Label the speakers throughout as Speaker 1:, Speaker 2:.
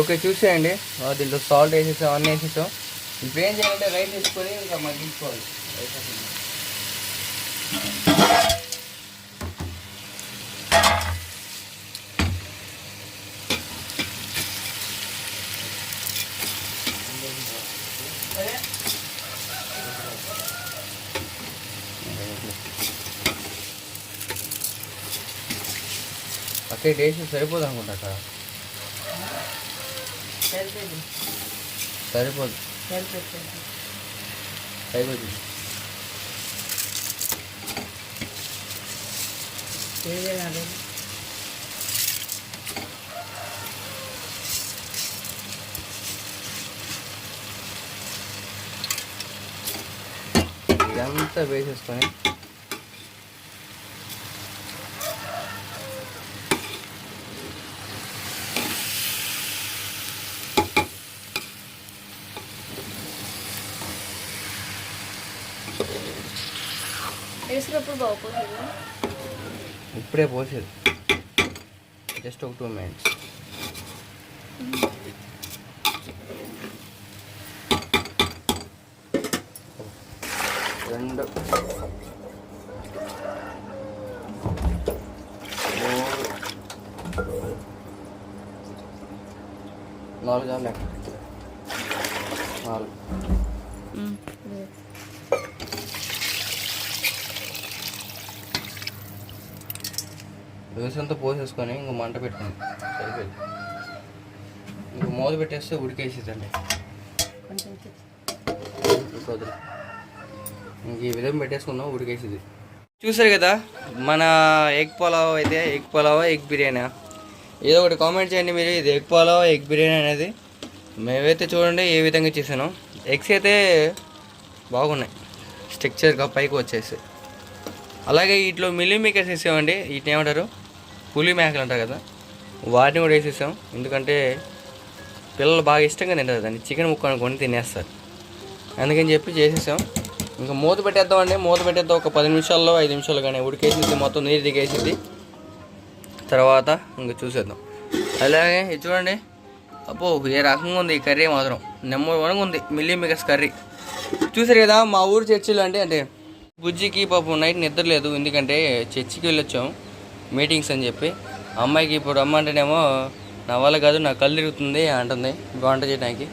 Speaker 1: Okay చూసేయండి. దీంట్లో salt వేసేసాం అన్నీ వేసేసాం. ఇప్పుడు ఏం చేయాలంటే రైస్ వేసుకొని ఇంకా మగ్గించుకోవాలి. రైస్ వేసుకొని. అక్కడ టేస్ట్ సరిపోదు అనుకుంటా అక్కడ.
Speaker 2: సరిపోయింది
Speaker 1: సరిపోదు
Speaker 2: సరిపోతుంది
Speaker 1: సరిపోతుంది
Speaker 2: ఏదైనా
Speaker 1: ఇదంతా వేసేసుకొని
Speaker 3: వేసినప్పుడు బాగుపోతుంది
Speaker 1: ఇప్పుడే పోసేది జస్ట్ ఒక టూ మినిట్స్ రెండు మూడు నాలుగు చాలు లెక్క నాలుగు దోశంతా పోసేసుకొని ఇంకో మంట పెట్టుకోండి సరిపోయింది. ఇంక మూత పెట్టేస్తే ఉడికేసేదండి ఇంక ఈ విధంగా పెట్టేసుకున్నాం ఉడికేసేది చూసారు కదా మన ఎగ్ పులావ్ అయితే ఎగ్ పులావ్ ఎగ్ బిర్యానీ ఏదో ఒకటి కామెంట్ చేయండి మీరు ఇది ఎగ్ పులావ్ ఎగ్ బిర్యానీ అనేది. మేమైతే చూడండి ఏ విధంగా చేసాను. ఎగ్స్ అయితే బాగున్నాయి. స్ట్రక్చర్గా పైకి వచ్చేసి. అలాగే వీటిలో మిల్లీ మేకర్స్ వేసేవండి వీటిని ఏమంటారు? పులి మేకలు అంటారు కదా వాటిని కూడా వేసేసాం. ఎందుకంటే పిల్లలు బాగా ఇష్టంగా తింటారు దాన్ని చికెన్ ముక్క అనుకొని తినేస్తారు. అందుకని చెప్పి చేసేసాం. ఇంకా మూత పెట్టేద్దామండి మూత పెట్టేద్దాం ఒక పది నిమిషాల్లో ఐదు నిమిషాలు కానీ ఉడికేసింది మొత్తం నీరు దిగేసింది. తర్వాత ఇంకా చూసేద్దాం. అలాగే ఇది చూడండి. అబ్బో ఏ రకంగా ఉంది ఈ కర్రీ మాత్రం. నెంబర్ వన్గా ఉంది. మిల్లీ మిగస్ కర్రీ. చూసారు కదా మా ఊరు చర్చిలో అంటే అంటే బుజ్జికి పాపం నైట్ నిద్ర లేదు. ఎందుకంటే చర్చికి వెళ్ళొచ్చాం. మీటింగ్స్ అని చెప్పి అమ్మాయికి ఇప్పుడు రమ్మంటేనేమో నా వల్ల కాదు నా కళ్ళు తిరుగుతుంది అంటుంది వంట చేయడానికి.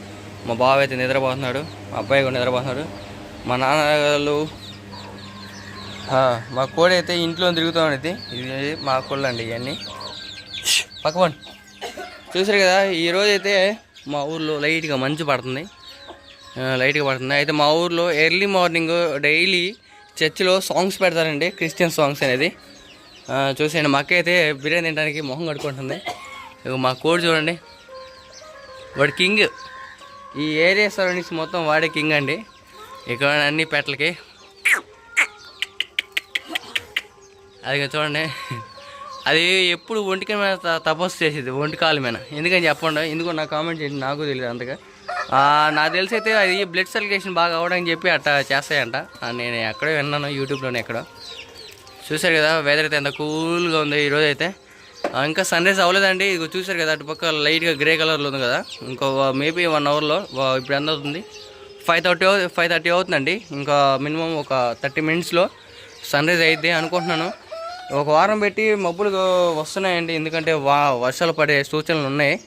Speaker 1: మా బావ అయితే నిద్రపోతున్నాడు మా అబ్బాయి కూడా నిద్రపోతున్నాడు. మా నాన్నగారు మా కోడి అయితే ఇంట్లో తిరుగుతూ ఉండేది ఇది మా కోళ్ళు అండి ఇవన్నీ పక్కపండి చూసారు కదా ఈరోజు అయితే మా ఊర్లో లైట్గా మంచు పడుతుంది. లైట్గా పడుతుంది. అయితే మా ఊర్లో ఎర్లీ మార్నింగ్ డైలీ చర్చిలో సాంగ్స్ పెడతారండి క్రిస్టియన్ సాంగ్స్ అనేది. చూసేయండి. మా అక్క అయితే బిర్యానీ తినడానికి మొహం కడుకుంటుంది మా కోడి చూడండి. వాడు కింగ్. ఈ ఏరియా సరౌండింగ్స్ మొత్తం వాడే కింగ్ అండి. ఇక్కడ అన్ని పెట్టలకి. అది చూడండి. అది ఎప్పుడు ఒంటికి మీద తపస్సు చేసేది ఒంటి కాలు మీద. ఎందుకని చెప్పండి? ఎందుకో నాకు కామెంట్ చేయండి నాకు తెలియదు అంతగా. నాకు తెలిసి అయితే అది బ్లడ్ సర్క్యులేషన్ బాగా అవ్వడానికి చెప్పి అట్లా చేస్తాయంట. నేను ఎక్కడో విన్నాను యూట్యూబ్లోనే ఎక్కడో. చూశారు కదా వెదర్ అయితే ఎంత కూల్గా ఉంది ఈరోజు అయితే. ఇంకా సన్ రైజ్ అవ్వలేదండి. ఇది చూశారు కదా అటుపక్క లైట్గా గ్రే కలర్లో ఉంది కదా. ఇంకో మేబీ వన్ అవర్లో ఇప్పుడు ఎంత అవుతుంది? ఫైవ్ థర్టీ ఫైవ్ థర్టీ అవుతుందండి. ఇంకా మినిమం ఒక థర్టీ మినిట్స్లో సన్ రైజ్ అయితే అనుకుంటున్నాను. ఒక వారం పెట్టి మబ్బులు వస్తున్నాయండి. ఎందుకంటే వా వర్షాలు పడే సూచనలు ఉన్నాయి.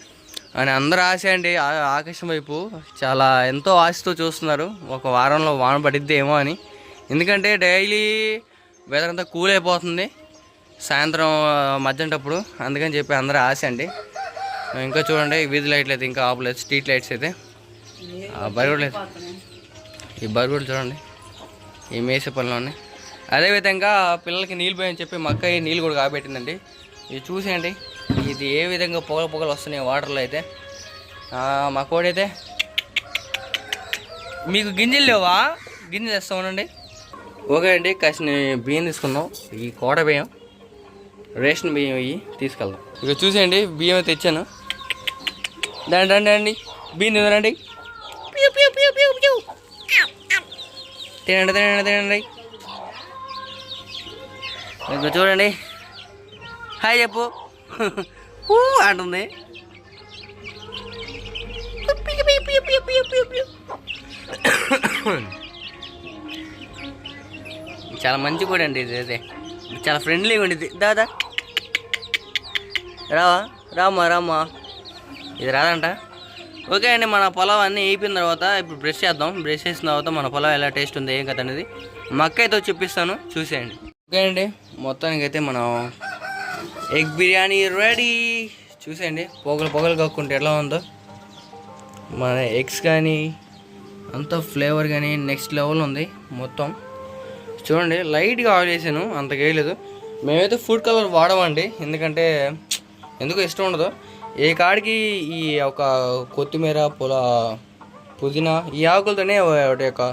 Speaker 1: అని అందరూ ఆశ అండి. ఆకాశం వైపు చాలా ఎంతో ఆశతో చూస్తున్నారు. ఒక వారంలో వాన పడిద్ది ఏమో అని. ఎందుకంటే డైలీ వెదర్ అంతా కూల్ అయిపోతుంది. సాయంత్రం మధ్యంటప్పుడు అందుకని చెప్పి అందరూ ఆశ అండి. ఇంకా చూడండి వీధి లైట్లు అయితే ఇంకా ఆపలేదు స్ట్రీట్ లైట్స్ అయితే. ఆ బరుగుడు ఈ బరుగుడు చూడండి. ఈ మేసే పనిలోనే అదేవిధంగా పిల్లలకి నీళ్ళు పోయని చెప్పి మక్క నీళ్ళు కూడా కాబెట్టిందండి. ఇది చూసేయండి. ఇది ఏ విధంగా పొగలు పొగలు వస్తున్నాయి వాటర్లో అయితే. మా కోడైతే మీకు గింజలు లేవా? గింజలు తెస్తా ఉండండి ఓకే అండి కాసిన బియ్యం తీసుకుందాం. ఈ కోట బియ్యం రేషన్ బియ్యం ఇవి తీసుకెళ్దాం. ఇక చూసేయండి బియ్యం తెచ్చాను దాని రండి రండి బియ్యం తినరండి తినండి తినండి తినండి. ఇక చూడండి. హాయ్ చెప్పు. అంటుంది. Hmm. చాలా మంచి కూడా అండి ఇది అదే. చాలా ఫ్రెండ్లీగా ఉండేది దాదా రావా? రామ్మా రామ్మా. ఇది రాదంట. ఓకే అండి మన పొలం అన్నీ అయిపోయిన తర్వాత ఇప్పుడు బ్రష్ చేద్దాం. బ్రష్ చేసిన తర్వాత మన పొలం ఎలా టేస్ట్ ఉంది ఏం కథ అనేది మా అయితే చూపిస్తాను చూసేయండి. ఓకే అండి మొత్తానికి అయితే మనం ఎగ్ బిర్యానీ రెడీ చూసేయండి పొగలు పొగలు కక్కుంటే ఎలా ఉందో. మన ఎగ్స్ కానీ అంత ఫ్లేవర్ కానీ నెక్స్ట్ లెవెల్ ఉంది మొత్తం. చూడండి లైట్గా ఆయిల్ వేసాను అంత వేయలేదు మేమైతే ఫుడ్ కలర్ వాడమండి ఎందుకంటే ఎందుకు ఇష్టం ఉండదు. ఏ కాడికి ఈ ఒక కొత్తిమీర పొల పుదీనా ఈ ఆకులతోనే వాటి యొక్క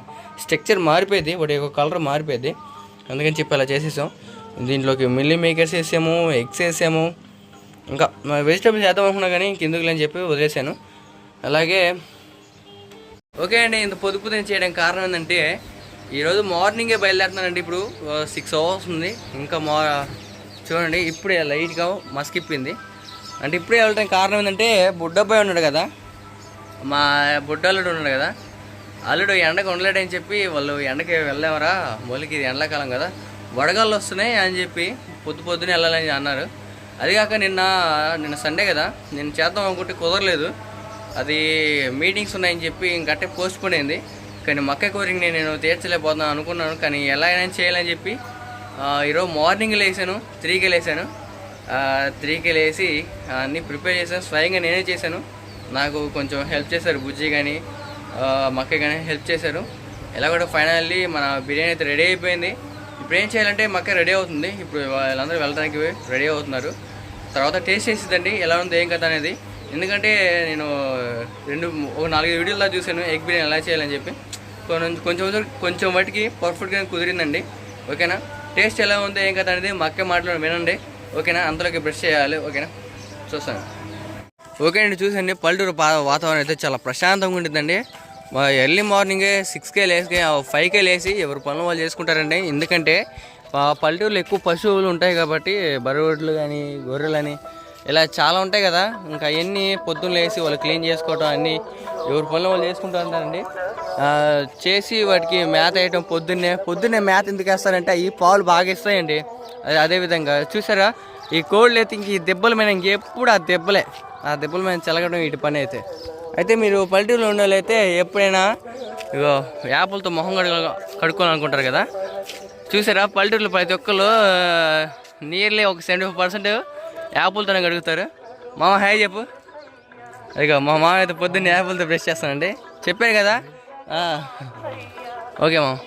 Speaker 1: స్ట్రక్చర్ మారిపోయింది వాటి యొక్క కలర్ మారిపోయింది. అందుకని చెప్పి అలా చేసేసాం. దీంట్లోకి మిల్లీ మేకర్స్ వేసాము ఎగ్స్ వేసాము. ఇంకా వెజిటేబుల్స్ వేద్దాం అనుకున్నా కానీ కిందకి అని చెప్పి వదిలేసాను. అలాగే ఓకే అండి ఇంత పొదుపు పొద్దున చేయడానికి కారణం ఏంటంటే ఈరోజు మార్నింగే బయలుదేరుతున్నానండి ఇప్పుడు సిక్స్ అవర్స్ ఉంది. ఇంకా మా చూడండి ఇప్పుడే లైట్గా మస్కిప్పింది అంటే ఇప్పుడే వెళ్ళడానికి కారణం ఏంటంటే బుడ్డబ్బాయి ఉన్నాడు కదా. మా బుడ్డల్లుడు ఉన్నాడు కదా. అల్లుడు ఎండకు ఉండలేడని చెప్పి వాళ్ళు ఎండకి వెళ్ళేవరా? మొలికి ఇది ఎండాకాలం కదా. వడగాళ్ళు వస్తున్నాయి అని చెప్పి పొద్దు పొద్దునే వెళ్ళాలని అన్నారు. అది కాక నిన్న నిన్న సండే కదా. నేను చేద్దాం అనుకుంటే కుదరలేదు. అది మీటింగ్స్ ఉన్నాయని చెప్పి ఇంకట్టే పోస్ట్ పోన్ అయింది. కానీ మక్క కోరిక నేను తీర్చలేకపోతున్నాను అనుకున్నాను కానీ ఎలా అయినా చేయాలని చెప్పి ఈరోజు మార్నింగ్ లేసాను త్రీకి లేసాను త్రీకి లేసి అన్నీ ప్రిపేర్ చేశాను స్వయంగా నేనే చేశాను. నాకు కొంచెం హెల్ప్ చేశారు బుజ్జి కానీ మక్క కానీ హెల్ప్ చేశారు. ఎలా కూడా ఫైనల్లీ మన బిర్యానీ అయితే రెడీ అయిపోయింది. ఇప్పుడు ఏం చేయాలంటే మక్క రెడీ అవుతుంది. ఇప్పుడు వాళ్ళందరూ వెళ్ళడానికి రెడీ అవుతున్నారు. తర్వాత టేస్ట్ చేసిద్దండి ఎలా ఉంది ఏం కదా అనేది. ఎందుకంటే నేను రెండు ఒక నాలుగు వీడియోలో చూశాను ఎగ్ బిర్యానీ ఎలా చేయాలని చెప్పి. కొంచెం కొంచెం కొంచెం వాటికి పర్ఫెక్ట్గా కుదిరిందండి. ఓకేనా? టేస్ట్ ఎలా ఉందో ఏం కదా అనేది మా అక్క వినండి. ఓకేనా? అంతలోకి బ్రష్ చేయాలి. ఓకేనా? చూస్తాను. ఓకే అండి చూసండి పల్లెటూరు పా- వాతావరణం అయితే చాలా ప్రశాంతంగా ఉంటుందండి. ఎర్లీ మార్నింగే సిక్స్కే లేసి ఫైవ్కే లేసి ఎవరు పనులు వాళ్ళు చేసుకుంటారండి. ఎందుకంటే పల్లెటూరులో ఎక్కువ పశువులు ఉంటాయి కాబట్టి బరువుడ్లు కానీ గొర్రెలని ఇలా చాలా ఉంటాయి కదా. ఇంకా అవన్నీ పొద్దున్న లేసి వాళ్ళు క్లీన్ చేసుకోవటం అన్నీ ఎవరి పనులు వాళ్ళు చేసుకుంటూ ఉంటారండి చేసి వాటికి మేత వేయటం పొద్దున్నే పొద్దున్నే మేత ఎందుకు వేస్తారంటే ఈ పాలు బాగా ఇస్తాయండి. అదే అదేవిధంగా చూసారా? ఈ కోళ్ళు అయితే ఇంక ఈ దెబ్బల మీద ఇంకెప్పుడు ఆ దెబ్బలే ఆ దెబ్బల మీద చెలగడం వీటి పని అయితే. అయితే మీరు పల్లెటూరులో ఉన్న ఎప్పుడైనా ఇగో యాపులతో మొహం కడుగు కడుక్కోవాలనుకుంటారు కదా. చూసారా? పల్లెటూరులో ప్రతి ఒక్కరు నియర్లీ ఒక సెవెంటీ ఫైవ్ పర్సెంట్ యాపులతోనే కడుగుతారు? మామ హాయ్ చెప్పు. అదిగో మా మామ అయితే పొద్దున్న యాపులతో బ్రష్ చేస్తానండి. చెప్పాను కదా? ఓకే మామ.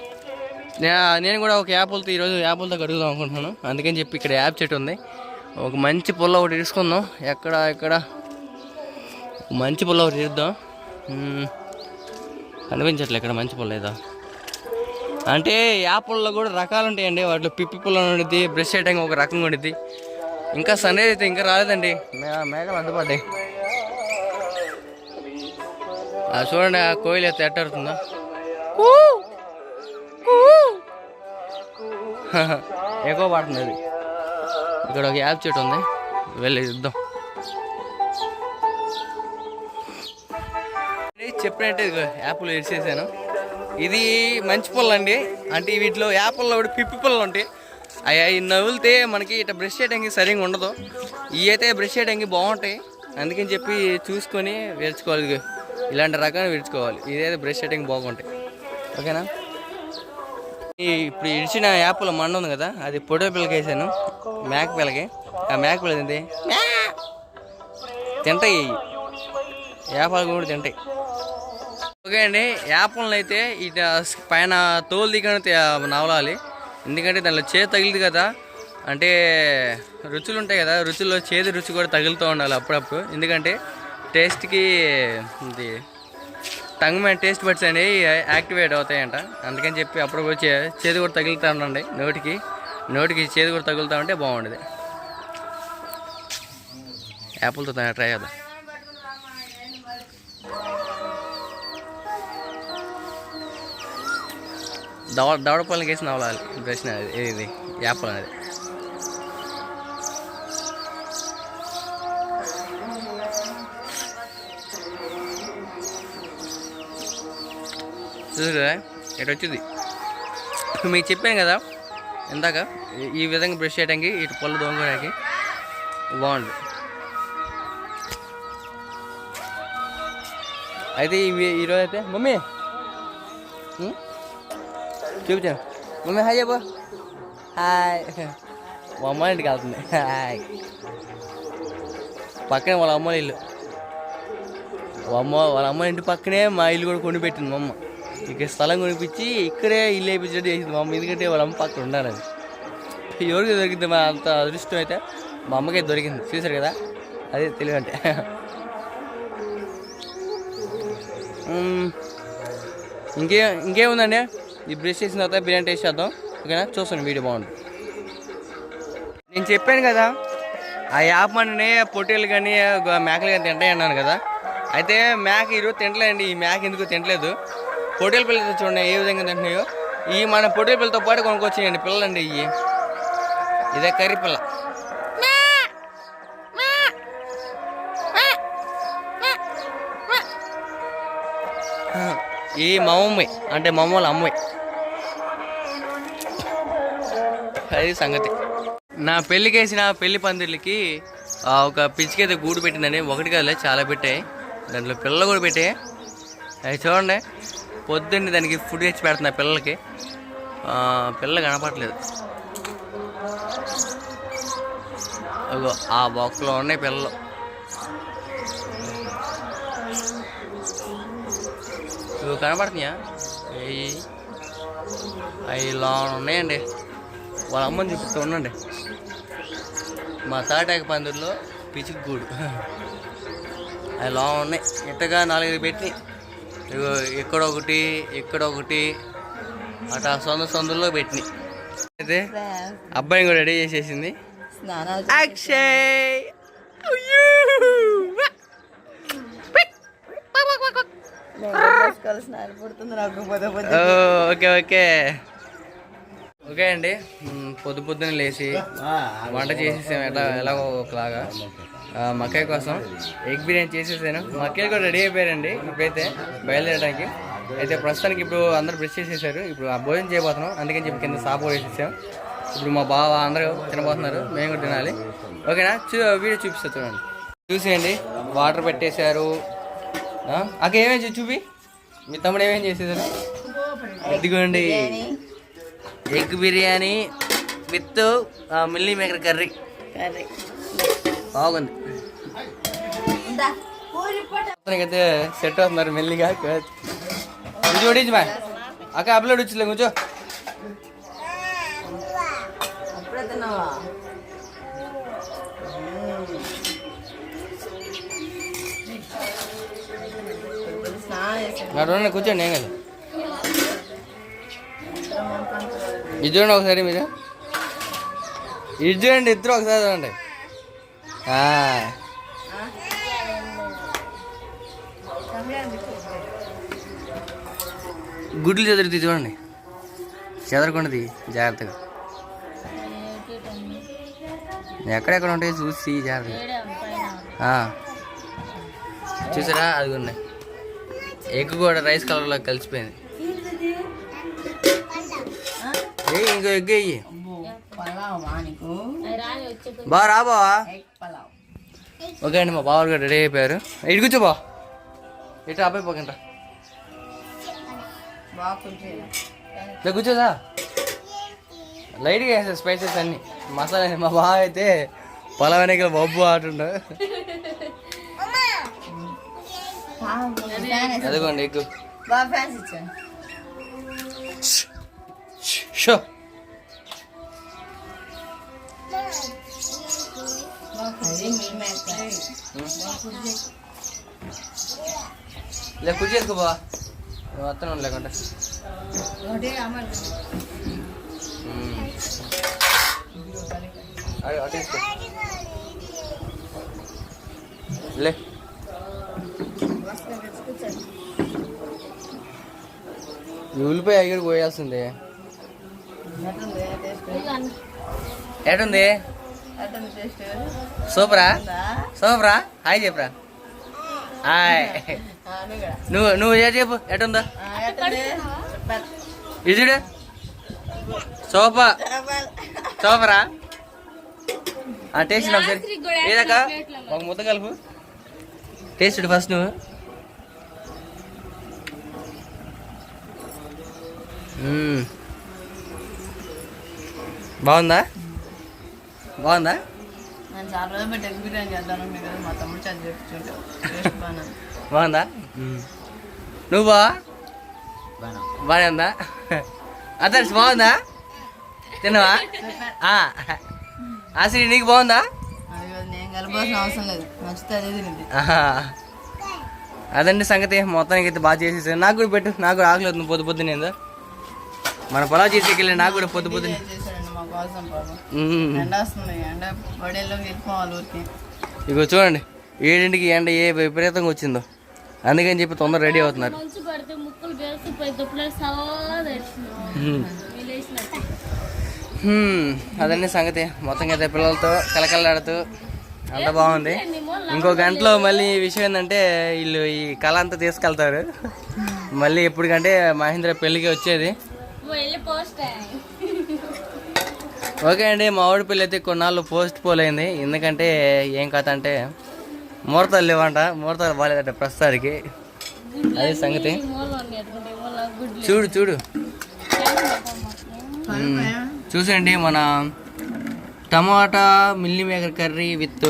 Speaker 1: నేను కూడా ఒక యాపులతో ఈరోజు యాపులతో కడుగుదాం అనుకుంటున్నాను. అందుకని చెప్పి ఇక్కడ యాప్ చెట్టు ఉంది. ఒక మంచి పుల్ల ఒకటి తీసుకుందాం. ఎక్కడ ఎక్కడ? మంచి పుల్ల ఒకటి తీద్దాం. మ్మ్. కనిపించట్లే ఇక్కడ మంచి పుల్ల ఏదో. అంటే యాపుల్లో కూడా రకాలు ఉంటాయండి. వాటిలో పిప్పి పుల్ల ఉండిద్ది బ్రష్ చేయడానికి ఒక రకంగా ఉండిద్ది. ఇంకా సండే అయితే ఇంకా రాలేదండి. మేఘాలు అడ్డుపడ్డాయి ఆ చూడండి ఆ కోయిల్ అయితే ఎట్టాడుతుందో ఎక్కువ పడుతుంది అది. ఇక్కడ ఒక యాప్ చెట్టు ఉంది. వెళ్ళి ఇద్దాం. చెప్పినట్టే యాప్లు ఇడిచేసాను ఇది మంచి పుల్ల అండి. అంటే వీటిలో యాప్ల్లో కూడా పిప్పి పుల్లలు ఉంటాయి. అవి అవి నవ్వులితే మనకి ఇట్లా బ్రష్ చేయడానికి సరిగ్గా ఉండదు. ఇవి అయితే బ్రష్ చేయడానికి బాగుంటాయి. అందుకని చెప్పి చూసుకొని విరుచుకోవాలి ఇలాంటి రకాన్ని విరుచుకోవాలి. ఇదైతే బ్రష్ చేయడానికి బాగుంటాయి. ఓకేనా? ఇప్పుడు ఇడిచిన యాప్లో మండ ఉంది కదా అది పొటో పిల్లకి వేసాను. మేక పిల్లకి. ఆ మేక పిల్ల తింది తింటాయి. యాపాలు కూడా తింటాయి. ఓకే అండి యాపలను అయితే ఇట పైన తోలు దిగని నవలాలి. ఎందుకంటే దానిలో చేదు తగిలింది కదా. అంటే రుచులు ఉంటాయి కదా రుచుల్లో చేదు రుచి కూడా తగులుతూ ఉండాలి అప్పుడప్పుడు. ఎందుకంటే టేస్ట్కి ఇది టంగ్ మీద టేస్ట్ బడ్స్ అనేవి యాక్టివేట్ అవుతాయంట. అందుకని చెప్పి అప్పుడప్పుడు చే చేదు కూడా తగులుతూ ఉండండి. నోటికి నోటికి చేదు కూడా తగులుతూ ఉంటే బాగుండేది. యాపిల్తో ట్రై చేద్దాం. దవ దవడపల్లికి వేసి నవలాలి. ప్రశ్న అది ఇది యాపల్ అనేది. చూసారా? ఇటు వచ్చింది మీకు చెప్పాను కదా ఇందాక ఈ- విధంగా బ్రష్ చేయడానికి ఇటు పళ్ళు దొంగడానికి బాగుంది. అయితే ఈరోజు అయితే మమ్మీ చూపించాను మమ్మీ హాయ్ చెప్పు హాయ్ మా అమ్మ ఇంటికి వెళ్తుంది హాయ్ పక్కనే వాళ్ళ అమ్మ ఇల్లు. అమ్మ వాళ్ళ అమ్మ ఇంటి పక్కనే మా ఇల్లు కూడా కొని పెట్టింది మా అమ్మ. ఇక్కడ స్థలం కొనిపించి ఇక్కడే ఇల్లు వేయించినట్టు చేసింది మా అమ్మ. ఎందుకంటే వాళ్ళ అమ్మ పక్కన ఉండాలి ఎవరికి దొరికింది మా అంత అదృష్టం అయితే మా అమ్మకే దొరికింది. చూసారు కదా? అదే తెలివి అంటే. ఇంకే ఇంకేముందండి? ఈ బ్రష్ చేసిన తర్వాత బిర్యానీ టేస్ట్ చేద్దాం. ఓకేనా? చూస్తాను వీడియో బాగుంది నేను చెప్పాను కదా ఆ యాప్ మనని పొట్టేలు కానీ మేకలు కానీ తింటాయి అన్నాను కదా. అయితే మేక ఈరోజు తింటలేదండి. ఈ మేక ఎందుకు తింటలేదు. పొట్టేలు పిల్లలు చూడండి ఏ విధంగా తింటున్నాయో. ఈ మన పొట్టేలు పిల్లతో పాటు కొనుక్కొచ్చేయండి పిల్లలండి ఇవి ఇదే కర్రీ పిల్ల. ఈ మా అమ్మాయి అంటే మా అమ్మ. వాళ్ళ అమ్మాయి అది సంగతి. నా పెళ్ళికి వేసిన పెళ్ళి పందిర్లకి ఒక పిచ్చికైతే గూడు పెట్టిందండి. ఒకటి కాదులే చాలా పెట్టాయి. దాంట్లో పిల్లలు కూడా పెట్టాయి. అవి చూడండి పొద్దున్నే దానికి ఫుడ్ తెచ్చి పెడుతున్నా పిల్లలకి. పిల్ల పిల్లలు కనపడట్లేదు. అగో ఆ బాక్స్లో ఉన్నాయి పిల్లలు. ఇవి కనపడుతున్నాయా? అవి అవి లాన్ ఉన్నాయండి. వాళ్ళ అమ్మని చూపిస్తూ ఉండండి. మా తాటాక పందిరిలో పిచ్చికి గూడు. అవి లాన్ ఉన్నాయి. ఎట్టగా నాలుగైదు పెట్టి ఇక్కడ ఒకటి ఇక్కడ ఒకటి అటు ఆ సొంత సొందుల్లో పెట్టినాయి అయితే అబ్బాయిని కూడా రెడీ చేసేసింది. అక్షయ్! Okay okay. ఓకే అండి. పొద్దు పొద్దున లేచి వంట చేసేసాం ఎలా ఎలాగో ఒకలాగా. ఆ, మక్కయ్య కోసం ఎగ్ బిర్యానీ చేసేసాను. మక్కయ్య కూడా రెడీ అయిపోయారండి. ఇప్పుడైతే బయలుదేరడానికి. అయితే ప్రస్తుతానికి ఇప్పుడు అందరూ బ్రష్ చేసేసారు. ఇప్పుడు ఆ భోజనం చేయబోతున్నాం. అందుకని చెప్పి కింద సాపు కూడా వేసేసాం. ఇప్పుడు మా బావ అందరూ తినబోతున్నారు. మేము కూడా తినాలి. ఓకేనా? చూ వీడియో చూపిస్తా చూడండి. చూసేయండి. వాటర్ పెట్టేశారు. ఆ, అక్క ఏమేమి చూపి. మీ తమ్ముడు ఏమేం చేసేసారు ఇదిగోండి. Egg biryani with meal maker curry.
Speaker 2: Curry.
Speaker 1: బాగుంది. అయితే సెట్ అవుతున్నారు మెల్లిగా. చూడించి మా అక్క అప్లోడ్ వచ్చిలే కూర్చో. కూర్చోండి ఏం కదా. ఇది చూడండి ఒకసారి మీరు. ఇది చూడండి ఇద్దరు ఒకసారి చూడండి. గుడ్లు చెదరుతుంది చూడండి. చెదరకుండాది జాగ్రత్తగా. ఎక్కడెక్కడ ఉంటాయి చూసి జాగ్రత్తగా. చూసారా? అది ఉన్నాయి ఎగ్ కూడా రైస్ కలర్లో కలిసిపోయింది. ఇంకో ఎగ్
Speaker 2: నీకు.
Speaker 1: బాగా రా బావా ఓకే అండి మా బావ కూడా రెడీ అయిపోయారు. ఇటు కూర్చో బా. ఇటు అబ్బాయి ఇలా. కూర్చోదా? లైట్గా వేస్తారు స్పైసెస్ అన్ని. మసాలా మా బావ అయితే పొలవనికి బొబ్బు ఆటుండు అదిగోండి
Speaker 2: ఇచ్చాను
Speaker 1: షో.
Speaker 2: లే కుర్చీ మేక
Speaker 1: ఇలా బా లేకుంటే. లే. ఉల్లిపాయ ఎగిరి పోయాల్సిందే.
Speaker 2: టేస్ట్
Speaker 1: సూపరా? సూపరా? హాయ్ చెప్పరా. హాయ్.
Speaker 2: ఆ, నువ్వు
Speaker 1: నువ్వు ఏ చెప్పు? ఎటుందా ఇజుడు సూపరా. ఆ టేస్ట్ ఒకసారి ఏదక్క ఒక ముద్ద కలుపు. టేస్ట్ ఫస్ట్ నువ్వు. బాగుందా? బాగుందా?
Speaker 2: నేను చాలా రోజులు ఎగ్ బిర్యానీ చేద్దాను మా తమ్ముడు
Speaker 1: బాగుందా? నువ్వు? బా బాగానే ఉందా? అదర్స్ బాగుందా? తిన్నావా? ఆశ్రీ నీకు బాగుందా?
Speaker 2: అయ్యో నేను కలపాల్సిన అవసరం లేదు. నచ్చితే అదే తినింది
Speaker 1: ఆహా. అదండి సంగతి. మొత్తానికి అయితే బాగా చేసేసాను నాకు కూడా పెట్టు. నాకు కూడా ఆకలి అవుతుంది పొద్దు పొద్దున ఏందో. మన పొలావ్ చేసేకెళ్ళి నాకు కూడా పొద్దు పొద్దున
Speaker 2: చేశాడండి మా కోసం పాపం.
Speaker 1: మ్మ్.
Speaker 2: ఎండ వస్తుంది ఎండ బడేలోకి వెళ్ళిపోవాలి ఊరికి.
Speaker 1: ఇగో చూడండి ఏడింటికి ఎండ ఏ విపరీతంగా వచ్చిందో. అందుకని చెప్పి తొందర రెడీ అవుతున్నారు. అదండి సంగతి. మొత్తం అయితే పిల్లలతో కలకలాడుతూ అంత బాగుంది. ఇంకో గంటలో మళ్ళీ ఈ విషయం ఏంటంటే వీళ్ళు ఈ కళ అంతా తీసుకెళ్తారు. మళ్ళీ ఎప్పటికంటే మహేంద్ర పెళ్ళికి వచ్చేది. ఓకే అండి మా ఆవిడ పెళ్ళి అయితే కొన్నాళ్ళు పోస్ట్ పోల్ అయింది. ఎందుకంటే ఏం కథ అంటే ముహూర్తాలు లేవంట ముహూర్తాలు బాగాలేదంట ప్రస్తుతానికి. అదే సంగతి. చూడు చూడు. చూసండి మన టమాటా meal maker curry with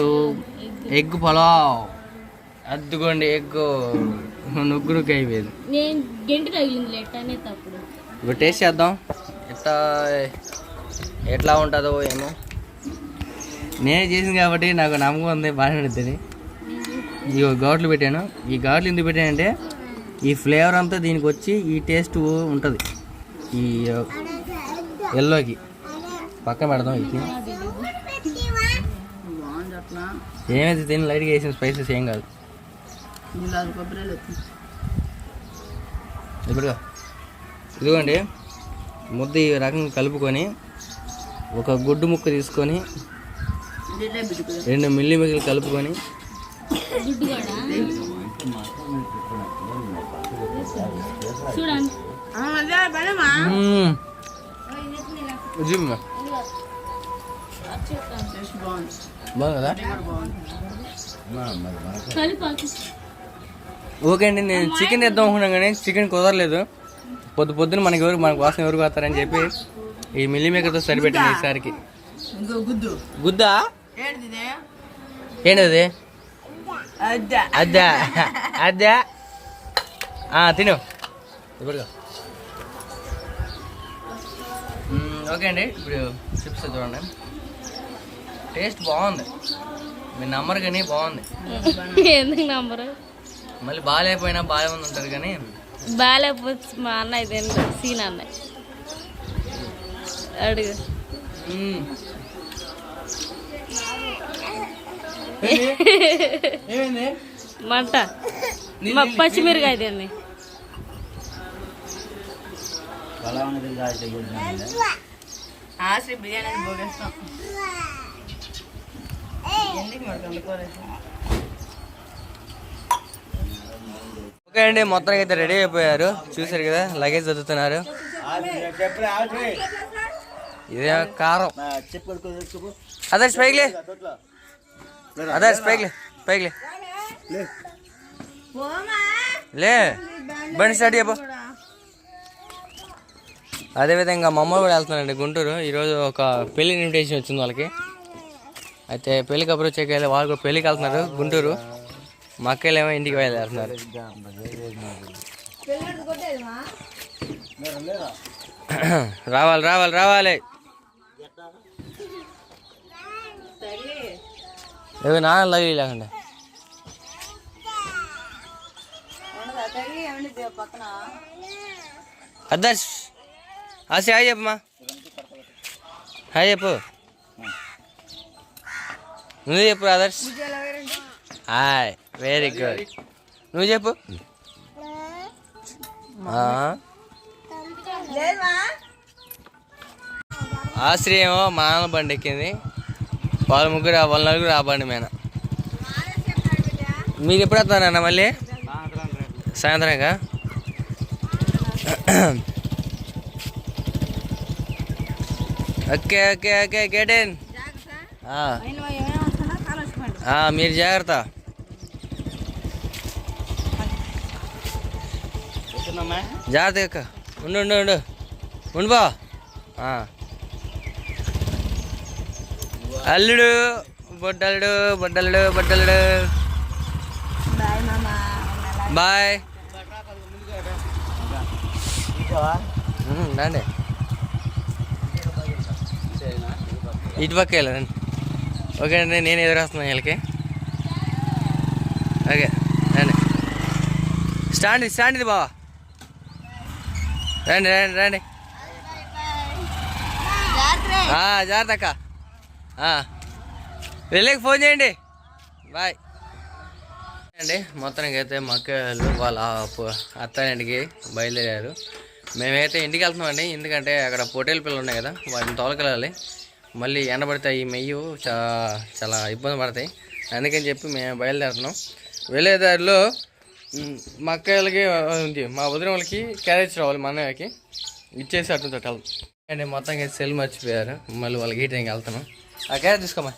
Speaker 1: egg pulao. అద్దుకోండి egg. నుగ్గురుకి అయిపోయింది ఇప్పుడు టేస్ట్ చేద్దాం. ఎట్లా ఎట్లా ఉంటుందో ఏమో. నేనే చేసింది కాబట్టి నాకు నమ్మకం ఉంది బాగానే ఉంటుంది ఇగో ఘాట్లు పెట్టాను. ఈ ఘాట్లు ఎందుకు పెట్టానంటే ఈ ఫ్లేవర్ అంతా దీనికి వచ్చి ఈ టేస్ట్ ఉంటుంది. ఈ ఎల్లోకి. పక్కన పెడదాం ఇది. ఏమైతే తిని లైట్గా వేసిన స్పైసెస్ ఏం కాదు. ఇప్పుడుగా ఇదిగోండి. ముద్ద ఈ రకంగా కలుపుకొని ఒక గుడ్డు ముక్క తీసుకొని రెండు మిల్లి మిగిలి కలుపుకొని జిమ్ ఓకే అండి నేను చికెన్ తెద్దాం అనుకున్నాను కానీ చికెన్ కుదరలేదు. పొద్దు పొద్దున మనకి ఎవరు మనకు వాసన ఎవరు కాస్తారని చెప్పి ఈ మిల్లీ మేకర్తో సరిపెట్టింది ఈసారికి.
Speaker 2: ఇంకో గుద్దు.
Speaker 1: గుద్దా?
Speaker 2: ఏంటిది? అద్దా.
Speaker 1: అద్దా. తిను. ఇప్పుడుగా మ్మ్, ఓకే అండి. ఇప్పుడు చిప్స్ చూడండి. టేస్ట్ బాగుంది. మీరు నమ్మరు కానీ బాగుంది.
Speaker 3: ఎందుకు నంబరు
Speaker 1: మళ్ళీ బాగాలేకపోయినా బాగా ఉంది ఉంటారు కానీ.
Speaker 3: బాగాలేకపోతే మా అన్నయ్య తినడు సీన్ అన్నయ్య అడుగు. మంట. పచ్చిమిరకాయ తింది.
Speaker 2: ఆశ్రీ బిర్యానీ పోగేస్తాం. ఎందుకు మరి కలుపుకోలేదు
Speaker 1: ఓకే అండి మొత్తానికి అయితే రెడీ అయిపోయారు. చూసారు కదా లగేజ్ చదువుతున్నారు ఇదే కారం. అదర్స్ పైకిలే అదర్స్ పైకిలే పైకిలే లే. బండి స్టార్ట్ చెప్పు అదేవిధంగా మా అమ్మ కూడా వెళ్తున్నారండి గుంటూరు. ఈరోజు ఒక పెళ్ళి ఇన్విటేషన్ వచ్చింది వాళ్ళకి. అయితే పెళ్ళికి అప్రోచ్ అయ్యి వాళ్ళు కూడా పెళ్ళికి వెళ్తున్నారు గుంటూరు. మా అక్కలు ఏమో ఇంటికి వెళ్తున్నారు రావాలి రావాలి రావాలి. ఏదో నాన్న లగి లేకుండా. అదర్శ్ ఆశ హాయ్ చెప్పమ్మా. హాయ్ చెప్పు. నువ్వు చెప్పు ఆదర్శ్ హాయ్ వెరీ గుడ్ నువ్వు చెప్పు. ఆశ్రయం మా నాన్న బండి ఎక్కింది. వాళ్ళ ముగ్గురు వాళ్ళ నలుగురు ఆ బండి మీద. మీరు ఎప్పుడు వస్తారన్న మళ్ళీ? సాయంత్రంగా ఓకే ఓకే ఓకే గెట్ మీరు జాగ్రత్త. జాగ్రత్త అక్క ఉండు ఉండు ఉండు. ఉండు బా. అల్లుడు బొడ్డలుడు బొడ్డలుడు బొడ్డలుడు బాయ్ రండి ఇటు పక్క వెళ్ళండి ఓకే అండి నేను ఎదురొస్తున్నాను వీళ్ళకి. ఓకే రండి స్టాండ్ స్టాండ్ ఇది బావా. రండి రండి రండి. జాగ్రత్త అక్క. వెళ్ళకి ఫోన్ చేయండి. బాయ్. అండి మొత్తానికి అయితే మా అక్కలు వాళ్ళ ప- అత్తారింటికి బయలుదేరారు. మేమైతే ఇంటికి వెళ్తున్నామండి ఎందుకంటే అక్కడ పొటేలు పిల్లలు ఉన్నాయి కదా వాటిని తోలకెళ్ళాలి. మళ్ళీ ఎండబడితే ఈ మెయ్యి చా చాలా ఇబ్బంది పడతాయి. అందుకని చెప్పి మేము బయలుదేరుతున్నాం. వెళ్ళేదారిలో మా అక్కలకి ఉంది మా వదిన వాళ్ళకి క్యారేజ్ రావాలి మా అన్నయ్యకి. ఇచ్చేసి అటు అండి మొత్తంగా సెల్ మర్చిపోయారు. మళ్ళీ వాళ్ళకి ఈ టైంకి వెళ్తున్నాం. ఆ క్యారెట్ తీసుకోమా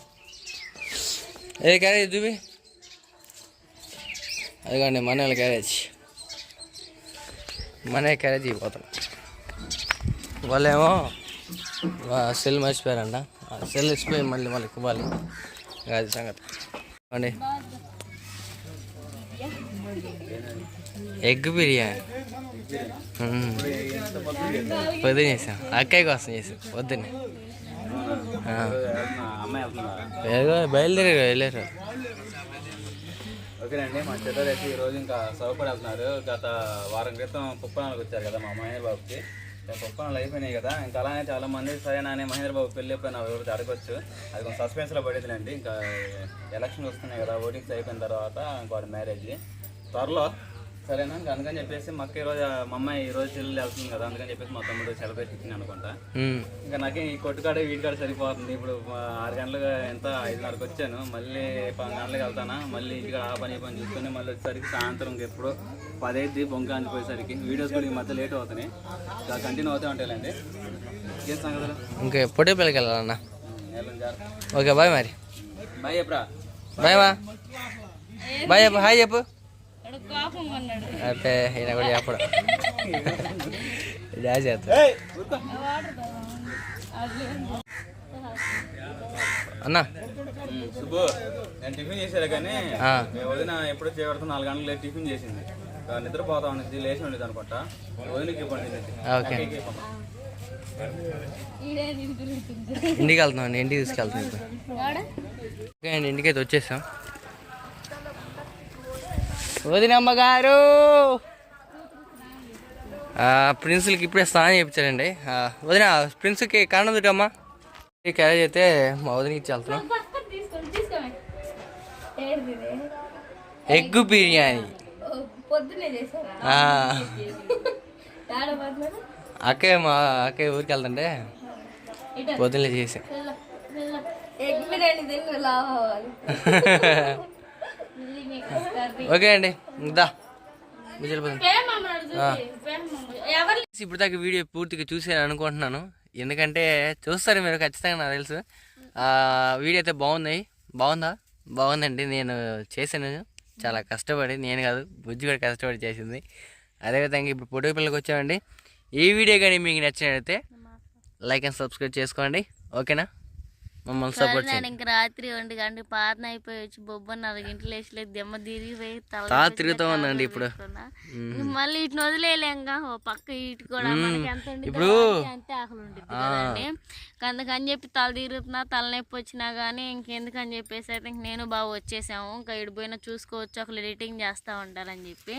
Speaker 1: ఏ క్యారేజ్ చూపి. అదిగోండి మన క్యారేజ్. మన క్యారేజ్ ఇవ్వపోతాం వాళ్ళేమో సెల్ మర్చిపోయారంట. ఆ సెల్ ఇచ్చిపోయి మళ్ళీ మళ్ళీ ఇవ్వాలి. అది సంగతి. అండి ఎగ్ బిర్యానీ. పొద్దున్న పొద్దున చేసాం అక్కయ్య కోసం చేసాం పొద్దున్నే. ఏదో బయలుదేరారు వెళ్ళారు.
Speaker 4: ఓకేనండి మా చెల్లెలు అయితే ఈ రోజు ఇంకా సౌపడి వెళ్తున్నారు. గత వారం క్రితం కుప్పనాలకు వచ్చారు కదా మా మహేంద్ర బాబుకి. కుప్పనాలు అయిపోయినాయి కదా. ఇంకా అలానే చాలా మంది సరే నానే మహేంద్ర బాబు పెళ్ళి అయిపోయిన ఎవరు అడగొచ్చు. అది కొంచెం సస్పెన్స్లో పడేదిలేండి. ఇంకా ఎలక్షన్ వస్తున్నాయి కదా ఓటింగ్స్ అయిపోయిన తర్వాత ఇంకోటి మ్యారేజ్ త్వరలో సరేనా? ఇంకా అందుకని చెప్పేసి మా అక్క ఈరోజు మా అమ్మాయి ఈ రోజు చెల్లెలు వెళ్తుంది కదా అందుకని చెప్పేసి మా తమ్ముడు సెలబ్రేట్ ఇచ్చింది అనుకుంటా. ఇంకా నాకు ఈ కొట్టుకాడ వీటికాడ సరిపోతుంది. ఇప్పుడు ఆరు గంటలుగా ఎంత ఐదున్నరకు వచ్చాను. మళ్ళీ పది గంటలకు వెళ్తానా? మళ్ళీ ఇంటికాడ ఆ పని పని చూసుకొని మళ్ళీ వచ్చేసరికి సాయంత్రం ఇంక ఎప్పుడు పదైద్ది బొంక అందిపోయేసరికి వీడియోస్ కూడా ఈ మధ్య లేట్ అవుతున్నాయి. ఇంకా కంటిన్యూ అవుతూ ఉంటాయండి ఏం సంగతులు?
Speaker 1: ఇంకా పొట్టి పిల్లకి వెళ్ళాలన్నా? ఓకే బాయ్ మరి.
Speaker 4: బాయ్ ఎప్పుడా
Speaker 1: బాయ్ బాయ్ చెప్పు హాయ్ చెప్పు. అంటే ఈయన కూడా చెప్పడు. డాన్స్ చేస్తా. అన్నా.
Speaker 4: నేను టిఫిన్ చేశాను కానీ వదిన ఎప్పుడు చేయబడుతున్న నాలుగు గంటలకు లేచి టిఫిన్ చేసింది. ఇంకా నిద్రపోతా ఉన్నది లేచి ఉండేది అనుకుంటా. వదినకి ఇవ్వండి
Speaker 1: ఇంటికి వెళ్తున్నాం అండి ఇంటికి తీసుకెళ్తాం ఇప్పుడు. ఓకే అండి ఇంటికి అయితే వచ్చేసాం. వదినమ్మ గారు ప్రిన్స్కి ఇప్పుడే స్నానం చేయించారండి. వదిన ప్రిన్స్కి కారణం దుటమ్మా ఈ క్యారేజ్ అయితే మా వదినకి ఇచ్చి వెళ్తున్నాం. ఎగ్ బిర్యానీ. అక్కయ్య మా అక్కయ్య ఊరికి వెళ్తుంటే పొద్దున్నే చేసాం.
Speaker 3: ఎగ్ బిర్యానీ తిని లావ్ అవ్వాలి మిల్లీ మేకర్స్ కర్రీ
Speaker 1: ఓకే అండి దా.
Speaker 3: ఎవరు
Speaker 1: ఇప్పుడు దాకా వీడియో పూర్తిగా చూసాను అనుకుంటున్నాను. ఎందుకంటే చూస్తారు మీరు ఖచ్చితంగా నాకు తెలుసు. ఆ వీడియో అయితే బాగుంది బాగుందా? బాగుందండి. నేను చేశాను. చాలా కష్టపడి నేను కాదు బుజ్జి కూడా కష్టపడి చేసింది. అదేవిధంగా ఇప్పుడు పొడుగు పిల్లకి వచ్చామండి. ఈ వీడియో కానీ మీకు నచ్చినట్లయితే లైక్ అండ్ సబ్స్క్రైబ్ చేసుకోండి. ఓకేనా? మమ్మల్ని సపోర్ట్
Speaker 3: నేను ఇంక రాత్రి ఒంటి గంట పాతన అయిపోయి వచ్చి బొబ్బ నాలుగు గంటలు వేసలేదు దెమ్మ తిరిగిపోయి తల
Speaker 1: తిరుగుతూ ఉందండి ఇప్పుడు.
Speaker 3: మళ్ళీ ఇటు వదిలేలేంగా ఓ పక్క ఇటు కూడా మనకి ఎంత
Speaker 1: ఇప్పుడు
Speaker 3: అంతే ఆకలి కదండి. ఇంక అందుకని చెప్పి తల తిరుగుతున్నా తలనొప్పి వచ్చినా కానీ ఇంకెందుకని చెప్పేసి అయితే ఇంక నేను బాగా వచ్చేసాము. ఇంకా ఇటు పోయినా చూసుకోవచ్చు ఒకళ్ళు ఎడిటింగ్ చేస్తూ ఉంటారని చెప్పి.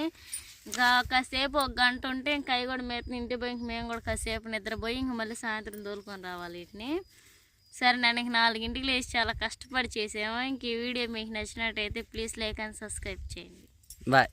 Speaker 3: ఇంకా కాసేపు ఒక గంట ఉంటే ఇంకా అవి కూడా మేము ఇంటికి పోయి ఇంక మేము కూడా కాసేపు నిద్రపోయి ఇంక మళ్ళీ సాయంత్రం దోలుకొని రావాలి వీటిని సరే నేను ఇంక నాలుగింటికి లేచి చాలా కష్టపడి చేసాము. ఇంక ఈ వీడియో మీకు నచ్చినట్టయితే ప్లీజ్ లైక్ అండ్ సబ్స్క్రైబ్ చేయండి.
Speaker 1: బాయ్.